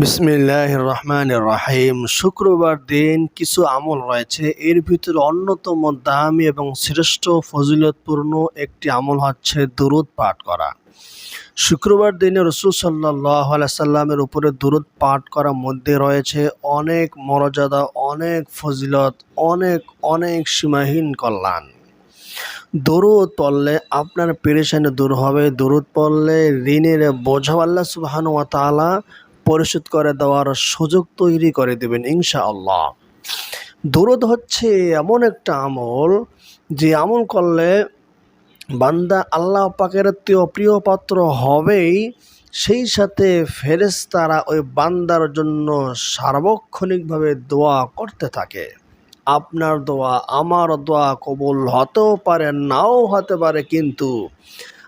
বিসমিল্লাহ রহমান রাহিম শুক্রবার দিন কিছু আমল রয়েছে। এর ভিতরে অন্যতম দামি এবং শ্রেষ্ঠ ফজিলতপূর্ণ একটি আমল হচ্ছে দুরুদ পাঠ করা। শুক্রবার দিনে রসুল সাল্লাহ সাল্লামের উপরে দুরুদ পাঠ করার মধ্যে রয়েছে অনেক মর্যাদা, অনেক ফজিলত, অনেক অনেক সীমাহীন কল্যাণ। দরুদ পড়লে আপনার পেরেশানি দূর হবে। দরুদ পড়লে ঋণের বোঝা আল্লাহ তাআলা পরিশোধ করে দেওয়ার সুযোগ তৈরি করে দেবেন ইনশাআল্লাহ। দরুদ হচ্ছে এমন একটা আমল যে আমল করলে বান্দা আল্লাহ পাকের প্রিয় পাত্র হবেই, সেই সাথে ফেরেশতারা ওই বান্দার জন্য সার্বক্ষণিকভাবে দোয়া করতে থাকে। আপনার দোয়া, আমার দোয়া কবুল হতেও পারে, নাও হতে পারে, কিন্তু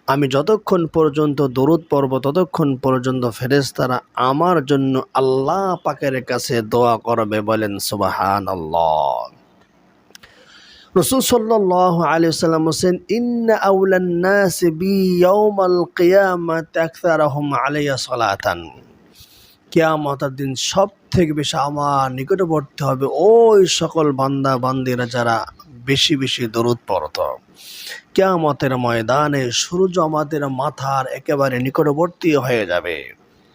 আমি যতক্ষণ পর্যন্ত দরুদ পড়ব, ততক্ষণ পর্যন্ত ফেরেশতারা আমার জন্য আল্লাহ পাকের কাছে দোয়া করবে বলেন সুবাহান আল্লাহ রসুল সাল্লাহ আলী সাল্লাম হোসেন ইন্না আউলান নাস বি ইয়াউমাল কিয়ামাত আকসারহুম আলাইয়া সালাতান। কিয়ামতের দিন সব থেকে বেশি আমার নিকটবর্তী হবে ওই সকল বান্দা বান্দিরা যারা বেশি বেশি দরুদ পড়ত। কেয়ামতের ময়দানে সূর্য আমাদের মাথার একেবারে নিকটবর্তী হয়ে যাবে।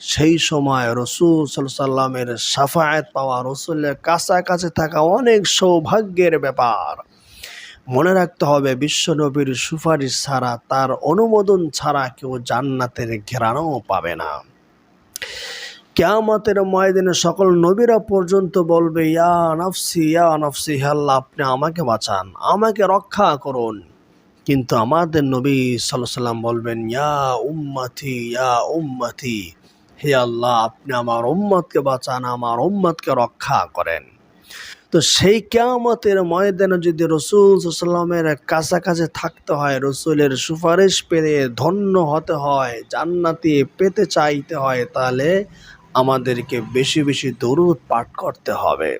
সেই সময় রসুল সাল্লামের সাফায়াত পাওয়া রসুলের কাছাকাছি থাকা অনেক সৌভাগ্যের ব্যাপার। মনে রাখতে হবে বিশ্বনবীর সুপারিশ ছাড়া তার অনুমোদন ছাড়া কেউ জান্নাতের ঘেরানো পাবে না। কেয়ামতের ময়দানে সকল নবীরা পর্যন্ত বলবে, ইয়া নফসি ইয়া নফসি আল্লাহ, আপনি আমাকে বাঁচান, আমাকে রক্ষা করুন। কিন্তু আমাদের নবী সাল্লাহ সাল্লাম বলবেন, ইয়া উম্মাথি ইয়া উম্মাথি হে আল্লাহ, আপনি আমার উম্মতকে বাঁচান, আমার উম্মতকে রক্ষা করেন। তো সেই কেয়ামতের ময়দানে যদি রসুল সাল্লামের কাছাকাছি থাকতে হয়, রসুলের সুপারিশ পেয়ে ধন্য হতে হয়, জান্নাতি পেতে চাইতে হয়, তাহলে আমাদেরকে বেশি বেশি দরুদ পাঠ করতে হবে।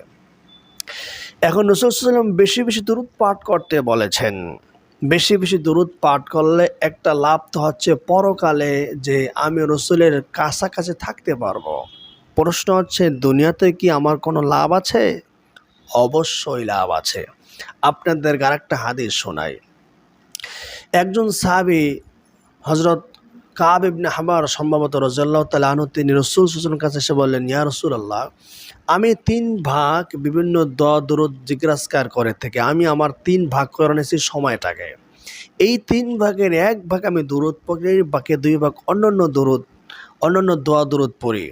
এখন রসুল সাল্লাম বেশি বেশি দরুদ পাঠ করতে বলেছেন। বেশি বেশি দরুদ পাঠ করলে একটা লাভ তো হচ্ছে পরকালে যে আমি রসুলের কাছাকাছি থাকতে পারব। প্রশ্ন হচ্ছে, দুনিয়াতে কি আমার কোনো লাভ আছে? অবশ্যই লাভ আছে। আপনাদের আরেকটা হাদিস শোনাই। একজন সাবি হজরত কাব ইবনে হামার সম্ভবত রজাল্লাহ আনু তিনি রসুল সুসুলের কাছে এসে বললেন, ইয়া রসুল আল্লাহ আমি তিন ভাগ বিভিন্ন দ দরুদ জিজ্ঞাসকার করে থেকে। আমি আমার তিন ভাগ করে নিয়েছি সময়টাকে। এই তিন ভাগের এক ভাগ আমি দূরত পড়ি, বাকি দুই ভাগ অন্যান্য দূরত অন্যান্য দোয়া দূরত পড়ি।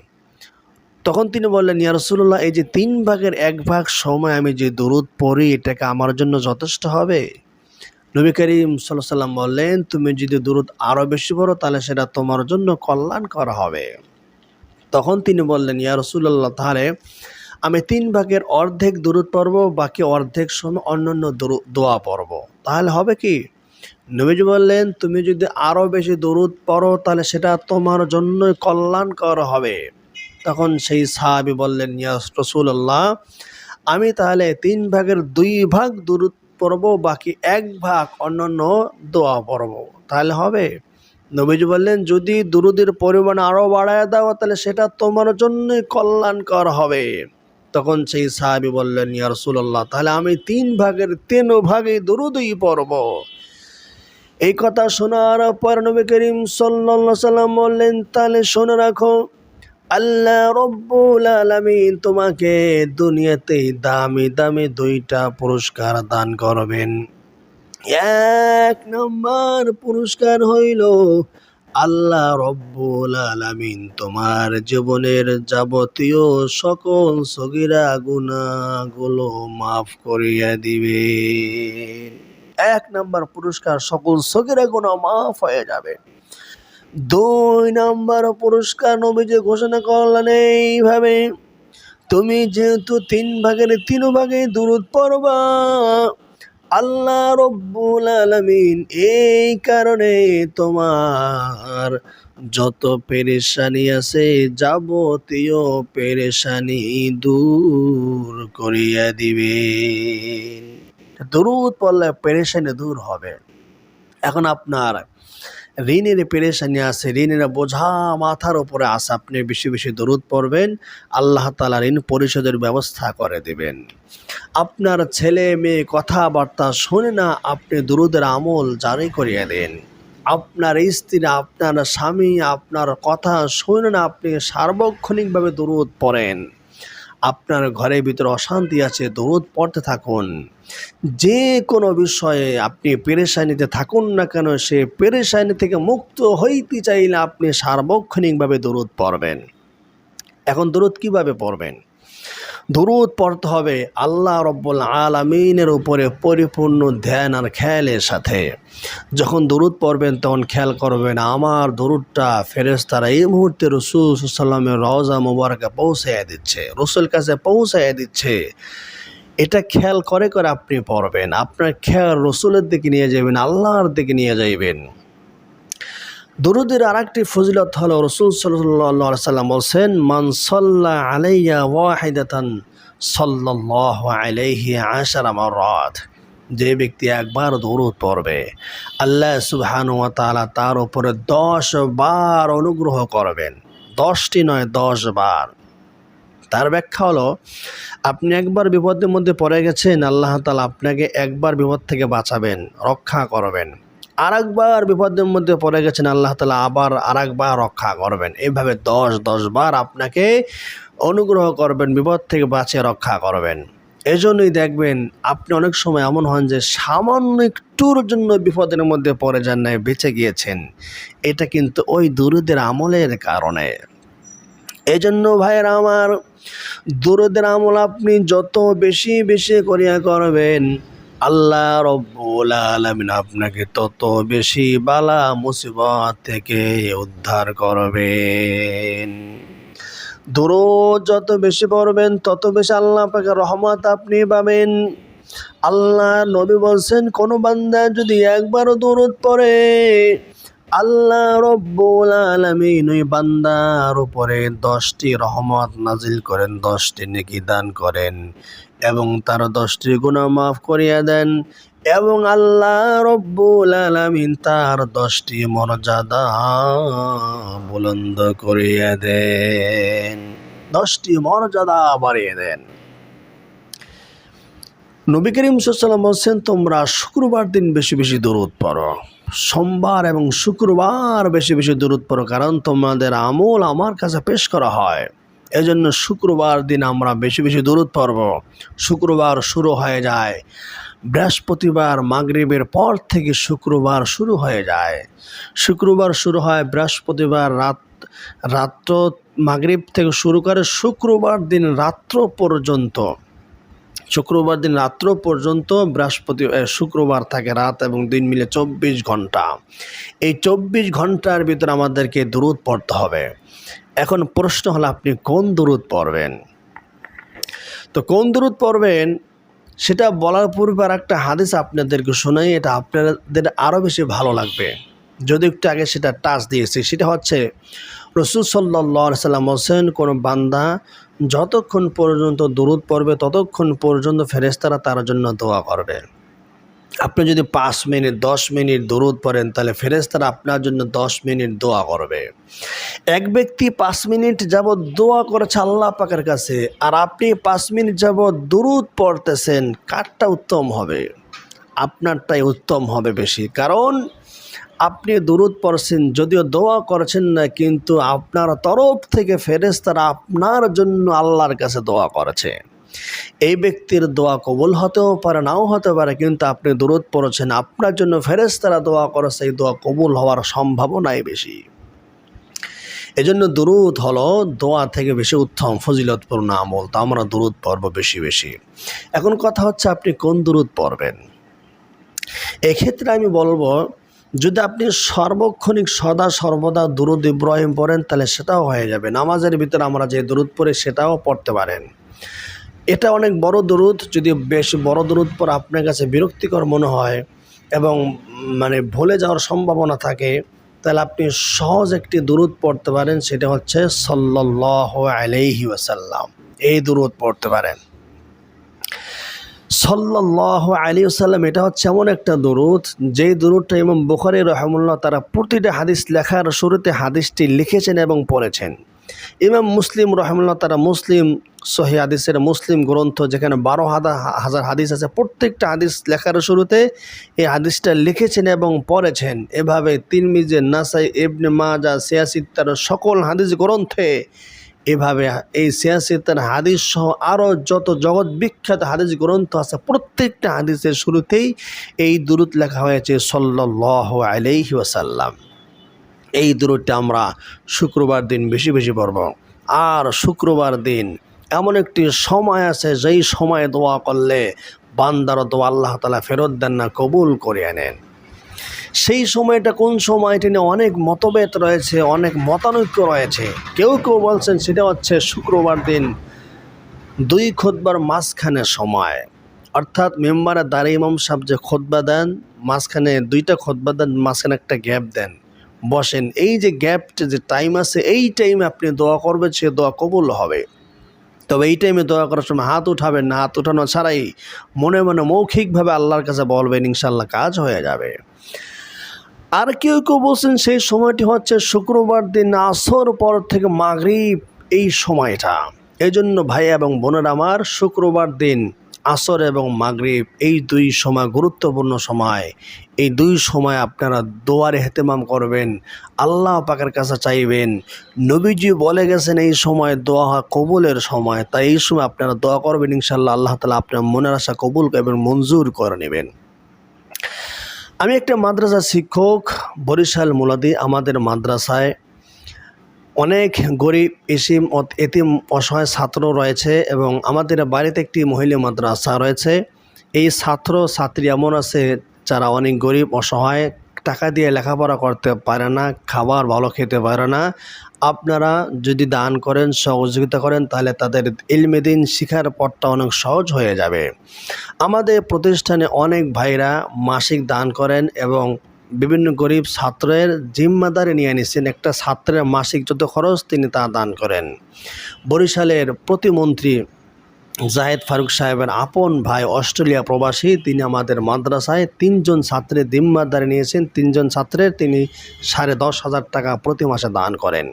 তখন তিনি বললেন, ইয়া রসুল্লাহ এই যে তিন ভাগের এক ভাগ সময় আমি যে দূরত পড়ি, এটাকে আমার জন্য যথেষ্ট হবে? নবী করিম সাল্লাহ সাল্লাম বললেন, তুমি যদি দূরত আরও বেশি পড়ো, তাহলে সেটা তোমার জন্য কল্যাণ করা হবে। তখন তিনি বললেন, ইয়া রসুল্লাহ তাহলে আমি তিন ভাগের অর্ধেক দূরত পড়ব, বাকি অর্ধেক সময় অন্যান্য দোয়া পড়ব। তাহলে হবে কি? নবীজি বললেন, তুমি যদি আরও বেশি দরুদ পড়ো, তাহলে সেটা তোমার জন্য কল্যাণকর হবে। তখন সেই সাহাবি বললেন ইয়াস রসুল্লাহ আমি তাহলে তিন ভাগের দুই ভাগ দূরত পড়ব, বাকি এক ভাগ অন্যান্য দোয়া পড়ব। তাহলে হবে? নবীজি বললেন, যদি দুরুদের পরিমাণ আরও বাড়ায় দাও, তাহলে সেটা তোমার জন্যই কল্যাণকর হবে। তখন সেই সাহাবি বললেন, ইয়া রসুল্লাহ তাহলে আমি তিন ভাগের তিন ভাগে দুরুদই পড়ব। এই কথা শোনার পর নবী করিম সাল্লা সাল্লাম বললেন, তাহলে শোনে রাখো আল্লাহ রব্বুল আলমিন তোমাকে দুনিয়াতে দামি দামি দুইটা পুরস্কার দান করবেন। এক নম্বর পুরস্কার হইল, আল্লাহ রব্বুল আলমিন তোমার জীবনের যাবতীয় সকল সগিরা গুণাগুলো মাফ করিয়া দিবে। এক নম্বর পুরস্কার, সকল সগিরা গুণা মাফ হয়ে যাবে। দুই নম্বর পুরস্কার নবীজি ঘোষণা করলেন এইভাবে, তুমি যেহেতু তিন ভাগের তিন ভাগে দূরত পড়বা, আল্লাহ রব্বুল আলমিন এই কারণে তোমার যত পেরেশানি আছে যাবতীয় পেরেশানি দূর করিয়া দিবে। দরুদ পড়লে পেরেশানি দূর হবে। এখন আপনার ঋণের পেরেশানি আছে, ঋণের বোঝা মাথার উপরে আসে আপনি বেশি বেশি দরুদ পড়বেন, আল্লাহ তালা ঋণ পরিশোধের ব্যবস্থা করে দেবেন। আপনার ছেলে, মেয়ে কথাবার্তা শুনে না আপনি দরুদের আমল জারি করিয়ে দেন। আপনার স্ত্রী, আপনার স্বামী, আপনার কথা শুনে না আপনি সার্বক্ষণিকভাবে দরুদ পড়েন। আপনার ঘরের ভিতরে অশান্তি আছে দৌড় পড়তে থাকুন। যে কোনো বিষয়ে আপনি পেরেশানিতে থাকুন না কেন, সে পেরেশানি থেকে মুক্ত হইতে চাইলে আপনি সার্বক্ষণিকভাবে দৌড় পড়বেন। এখন দৌড় কীভাবে পড়বেন? দরুদ পড়তে হবে আল্লাহ রব্বুল আলমিনের উপরে পরিপূর্ণ ধ্যান আর খেয়ালের সাথে। যখন দরুদ পড়বেন, তখন খেয়াল করবেন আমার দরুদটা ফেরেস্তারা এই মুহূর্তে রসুল সাল্লামের রওজা মুবারকে পৌঁছাইয়া দিচ্ছে রসুল কাছে পৌঁছাইয়া দিচ্ছে। এটা খেয়াল করে করে আপনি পড়বেন, আপনার খেয়াল রসুলের দিকে নিয়ে যাবেন, আল্লাহর দিকে নিয়ে যাইবেন। দরুদের আর একটি ফজিলত হলো রসুল সাল্লাম বলছেন মানসল্লা আলাইয়া ওয়াহিদাতান সাল্লাহ আলাইহি আশার আমার রাত যে ব্যক্তি একবার দৌড় পড়বে, আল্লাহ সুবহানু তাআলা তার উপরে দশ বার অনুগ্রহ করবেন। দশটি নয়, দশ বার। তার ব্যাখ্যা হলো, আপনি একবার বিপদের মধ্যে পড়ে গেছেন, আল্লাহ তালা আপনাকে একবার বিপদ থেকে বাঁচাবেন, রক্ষা করবেন। আর একবার বিপদের মধ্যে পড়ে গেছেন, আল্লাহ তালা আবার আর একবার রক্ষা করবেন। এইভাবে দশ দশ বার আপনাকে অনুগ্রহ করবেন, বিপদ থেকে বাঁচিয়ে রক্ষা করবেন। এজন্যই দেখবেন, আপনি অনেক সময় এমন হন যে সামান্য একটুর জন্য বিপদের মধ্যে পড়ে যান নাই, বেঁচে গিয়েছেন। এটা কিন্তু ওই দুরুদের আমলের কারণে। এজন্য ভাইয়েরা আমার, দুরুদের আমল আপনি যত বেশি বেশি করিয়া করবেন আল্লাহ রব্বুল আলমিন আপনাকে তত বেশি বালা মুসিবত থেকে উদ্ধার করবেন। দূরত যত বেশি পড়বেন, তত বেশি আল্লাহ পাকে রহমত আপনি পাবেন। আল্লাহ নবী বলছেন, কোনো বান্দা যদি একবারও দূরত পড়ে আল্লাহ রব্বুল আলমিন ওই বান্দার উপরে দশটি রহমত নাজিল করেন, দশটি নেকি দান করেন এবং তার দশটি গুণা মাফ করিয়া দেন এবং আল্লাহ রব্বুল আলমিন তার দশটি মর্যাদা বুলন্দ করিয়া দেন, দশটি মর্যাদা বাড়িয়ে দেন। নবী করিম সাল্লাম বলছেন, তোমরা শুক্রবার দিন বেশি বেশি দরুদ পড়ো। সোমবার এবং শুক্রবার বেশি বেশি দূরত পড়ো, কারণ তোমাদের আমল আমার কাছে পেশ করা হয়। এজন্য শুক্রবার দিন আমরা বেশি বেশি দূরত পড়ব। শুক্রবার শুরু হয়ে যায়। বৃহস্পতিবার, মাগরিবের পর থেকে শুক্রবার শুরু হয়ে যায়। শুক্রবার শুরু হয় বৃহস্পতিবার রাত, রাত্র, মাগরিব থেকে শুরু করে শুক্রবার দিন রাত্র পর্যন্ত। শুক্রবার দিন রাত্র পর্যন্ত বৃহস্পতি শুক্রবার থাকে রাত এবং দিন মিলে চব্বিশ ঘণ্টা। এই চব্বিশ ঘণ্টার ভিতরে আমাদেরকে দূরত পড়তে হবে। এখন প্রশ্ন হলো, আপনি কোন দূরত পড়বেন? তো কোন দূরত পড়বেন? সেটা বলার পূর্বে আর একটা হাদিস আপনাদেরকে শোনাই, এটা আপনাদের আরও বেশি ভালো লাগবে। যদি একটু আগে সেটা টাচ দিয়েছি, সেটা হচ্ছে, রসুল সাল্লা সাল্লাম হোসেন কোনো বান্দা যতক্ষণ পর্যন্ত দূরত পড়বে, ততক্ষণ পর্যন্ত ফেরেস্তারা তার জন্য দোয়া করবে। আপনি যদি পাঁচ মিনিট, দশ মিনিট দূরত পড়েন, তাহলে ফেরেস্তারা আপনার জন্য দশ মিনিট দোয়া করবে। এক ব্যক্তি পাঁচ মিনিট যাবৎ দোয়া করেছে আল্লাহ পাকের কাছে, আর আপনি পাঁচ মিনিট যাবৎ দূরত পড়তেছেন, কারটা উত্তম হবে। আপনারটাই উত্তম হবে বেশি। কারণ আপনি দূরত পড়ছেন, যদিও দোয়া করছেন না, কিন্তু আপনার তরফ থেকে ফেরেস্তারা আপনার জন্য আল্লাহর কাছে দোয়া করেছে। এই ব্যক্তির দোয়া কবুল হতেও পারে, নাও হতে পারে, কিন্তু আপনি দূরত পড়েছেন, আপনার জন্য ফেরেস্তারা দোয়া করেছে, এই দোয়া কবুল হওয়ার সম্ভাবনাই বেশি। এজন্য দুরুদ হলো দোয়া থেকে বেশি উত্তম, ফজিলতপূর্ণ আমল, তো আমরা দুরুদ পড়ব বেশি বেশি। এখন কথা হচ্ছে আপনি কোন দুরুদ পড়বেন? এক্ষেত্রে আমি বলব যদি আপনি সর্বক্ষণিক সদা সর্বদা দুরুদ ইব্রাহিম পড়েন, তাহলে সেটাও হয়ে যাবে। নামাজের ভিতরে আমরা যে দুরুদ পড়ি, সেটাও পড়তে পারেন। এটা অনেক বড় দরুদ, যদি বেশ বড় দরুদ পর আপনার কাছে বিরক্তিকর মনে হয় এবং মানে ভুলে যাওয়ার সম্ভাবনা থাকে, তাহলে আপনি সহজ একটি দূরত পড়তে পারেন, সেটা হচ্ছে সল্লাহ আলাইহি ওয়াসাল্লাম। এই দূরত পড়তে পারেন। সাল্লাহ আলী সাল্লাম এটা হচ্ছে এমন একটা দরুদ, যেই দরুদটা ইমাম বুখারি রহমুল্লাহ তারা প্রতিটা হাদিস লেখার শুরুতে হাদিসটি লিখেছেন এবং পড়েছেন। ইমাম মুসলিম রহমুল্লাহ তারা মুসলিম সহি হাদিসের মুসলিম গ্রন্থ, যেখানে বারো হাজার হাজার হাদিস আছে, প্রত্যেকটা হাদিস লেখার শুরুতে এই হাদিসটা লিখেছেন এবং পড়েছেন। এভাবে তিনমিজে নাসাই, ইবনে মাজা সিয়াসিত্তার সকল হাদিস গ্রন্থে এভাবে এই সিয়াসিত্তার হাদিস সহ আরও যত জগৎ বিখ্যাত হাদিস গ্রন্থ আছে, প্রত্যেকটা হাদিসের শুরুতেই এই দূরত লেখা হয়েছে সল্লাহ আলাইহি ওয়াসাল্লাম। এই দূরটা আমরা শুক্রবার দিন বেশি বেশি পড়ব। আর শুক্রবার দিন এমন একটি সময় আছে, যেই সময়ে দোয়া করলে বান্দার দোয়া আল্লাহ তালা ফেরত দেন না, কবুল করে আনেন। সেই সময়টা কোন সময় সময়টি নিয়ে অনেক মতভেদ রয়েছে, অনেক মতানৈক্য রয়েছে। কেউ কেউ বলছেন সেটা হচ্ছে শুক্রবার দিন, দুই খোদবার মাঝখানে সময়। অর্থাৎ মেম্বারে দাঁড়িয়ে ইমাম সাহেব যে খোদবা দেন, মাঝখানে দুইটা খোদবা দেন, মাঝখানে একটা গ্যাপ দেন। বসেন, এই যে গ্যাপটা যে টাইম আছে, এই টাইমে আপনি দোয়া করবেন, সে দোয়া কবুল হবে। তবে এই টাইমে দোয়া করার সময় হাত উঠাবেন না, হাত উঠানো ছাড়াই মনে মনে মৌখিকভাবে আল্লাহর কাছে বলবেন ইনশাল্লাহ কাজ হয়ে যাবে। আর কেউ কেউ বলছেন সেই সময়টি হচ্ছে শুক্রবার দিন আসর পর থেকে মাগরিব এই সময়টা। এজন্য জন্য ভাই এবং বোনের আমার শুক্রবার দিন আসর এবং মাগরিব, এই দুই সময় গুরুত্বপূর্ণ সময়। এই দুই সময় আপনারা দোয়ারে হেতেমাম করবেন, আল্লাহ পাকের কাছে চাইবেন। নবীজি বলে গেছেন, এই সময় দোয়া হয় কবুলের সময়। তাই এই সময় আপনারা দোয়া করবেন ইনশাল্লাহ আল্লাহ তালা আপনার মনের আশা কবুল এবং মঞ্জুর করে নেবেন। আমি একটা মাদ্রাসা শিক্ষক বরিশাল মুলাদি, আমাদের মাদ্রাসায় অনেক গরিব, এসিম, এতিম, অসহায় ছাত্র রয়েছে এবং আমাদের বাড়িতে একটি মহিলা মাদ্রাসা রয়েছে। এই ছাত্র, ছাত্রী এমন আছে যারা অনেক গরিব, অসহায়, টাকা দিয়ে লেখাপড়া করতে পারে না, খাবার ভালো খেতে পারে না। আপনারা যদি দান করেন, সহযোগিতা করেন, তাহলে তাদের ইলমেদিন শিখার পথটা অনেক সহজ হয়ে যাবে। আমাদের প্রতিষ্ঠানে অনেক ভাইরা মাসিক দান করেন এবং বিভিন্ন গরিব ছাত্রের জিম্মাদারি নিয়ে এনেছেন একটা ছাত্রের মাসিক যত খরচ তিনি তা দান করেন। বরিশালের প্রতিমন্ত্রী জাহেদ ফারুক সাহেবের আপন ভাই অস্ট্রেলিয়া প্রবাসী, তিনি আমাদের মাদ্রাসায় তিনজন ছাত্রের দিম্মাদারি নিয়েছেন। তিনজন ছাত্রের তিনি সাড়ে দশ হাজার টাকা প্রতি মাসে দান করেন।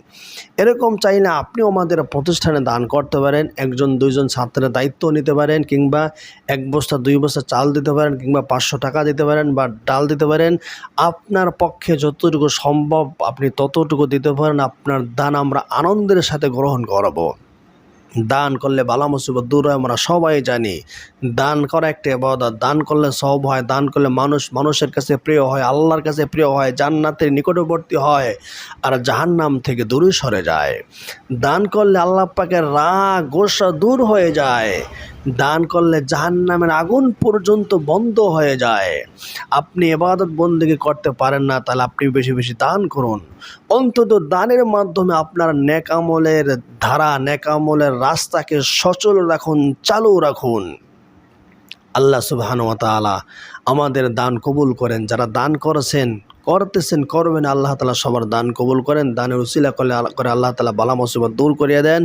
এরকম চাইলে আপনিও আমাদের প্রতিষ্ঠানে দান করতে পারেন, একজন, দুইজন ছাত্রের দায়িত্ব নিতে পারেন, কিংবা এক বস্তা, দুই বস্তা চাল দিতে পারেন, কিংবা পাঁচশো টাকা দিতে পারেন বা ডাল দিতে পারেন। আপনার পক্ষে যতটুকু সম্ভব আপনি ততটুকু দিতে পারেন, আপনার দান আমরা আনন্দের সাথে গ্রহণ করব। দান করলে বালা মুসিবত দূর হয়, আমরা সবাই জানি। দান করা একটা এবাদত দান করলে সব হয়, দান করলে মানুষ, মানুষের কাছে প্রিয় হয়, আল্লাহর কাছে প্রিয় হয়, জান্নাতের নিকটবর্তী হয়, আর জাহান্নাম থেকে দূরে সরে যায়। দান করলে আল্লাহ পাকের রাগ, গোসা দূর হয়ে যায়। দান করলে জাহান্নামের আগুন পর্যন্ত বন্ধ হয়ে যায়। আপনি এবাদত বন্দিকে করতে পারেন না, তাহলে আপনি বেশি বেশি দান করুন। অন্তত দানের মাধ্যমে আপনার নেকামলের ধারা নেকামলের রাস্তাকে সচল রাখুন, চালু রাখুন। আল্লাহ সুবাহান তালা আমাদের দান কবুল করেন। যারা দান করেছেন, করতেছেন, করবেন, আল্লাহ তালা সবার দান কবুল করেন। দানের উসিলা করলে করে আল্লাহ তালা বালা মুসিবত দূর করিয়ে দেন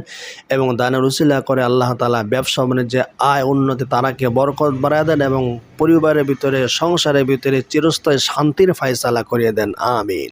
এবং দানের উসিলা করে আল্লাহ তালা ব্যবসা যে আয়, উন্নতি, তারাকে বরকত বাড়ায় দেন এবং পরিবারের ভিতরে, সংসারের ভিতরে চিরস্থায়ী শান্তির ফায়সালা করিয়ে দেন। আমিন।